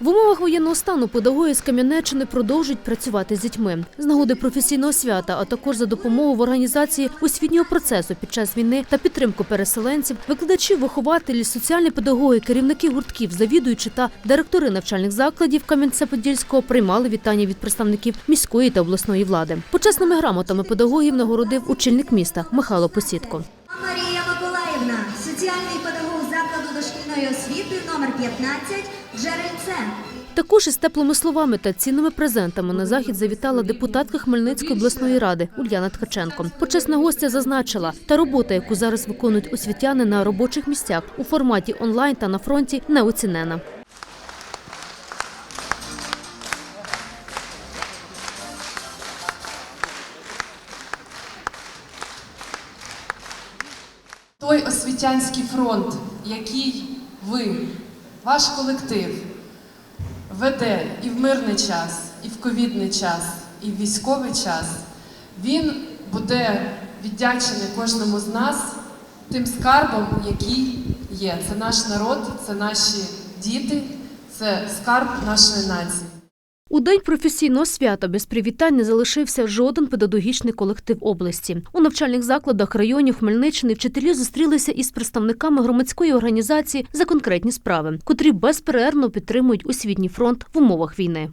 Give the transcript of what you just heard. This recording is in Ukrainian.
В умовах воєнного стану педагоги з Кам'янеччини продовжують працювати з дітьми з нагоди професійного свята, а також за допомогою в організації освітнього процесу під час війни та підтримку переселенців, викладачі, вихователі, соціальні педагоги, керівники гуртків, завідуючі та директори навчальних закладів Кам'янця-Подільського приймали вітання від представників міської та обласної влади. Почесними грамотами педагогів нагородив очільник міста Михайло Посідко. Марія педагог закладу дошкільної освіти номер 15 Джерельце. Також із теплими словами та цінними презентами на захід завітала депутатка Хмельницької обласної ради Ульяна Ткаченко. Почесна гостя зазначила, та робота, яку зараз виконують освітяни на робочих місцях у форматі онлайн та на фронті, неоцінена. Той освітянський фронт, який ви, ваш колектив, веде і в мирний час, і в ковідний час, і в військовий час, він буде віддячений кожному з нас тим скарбом, який є. Це наш народ, це наші діти, це скарб нашої нації. У день професійного свята без привітань не залишився жоден педагогічний колектив області. У навчальних закладах районів Хмельниччини вчителі зустрілися із представниками громадської організації за конкретні справи, котрі безперервно підтримують освітній фронт в умовах війни.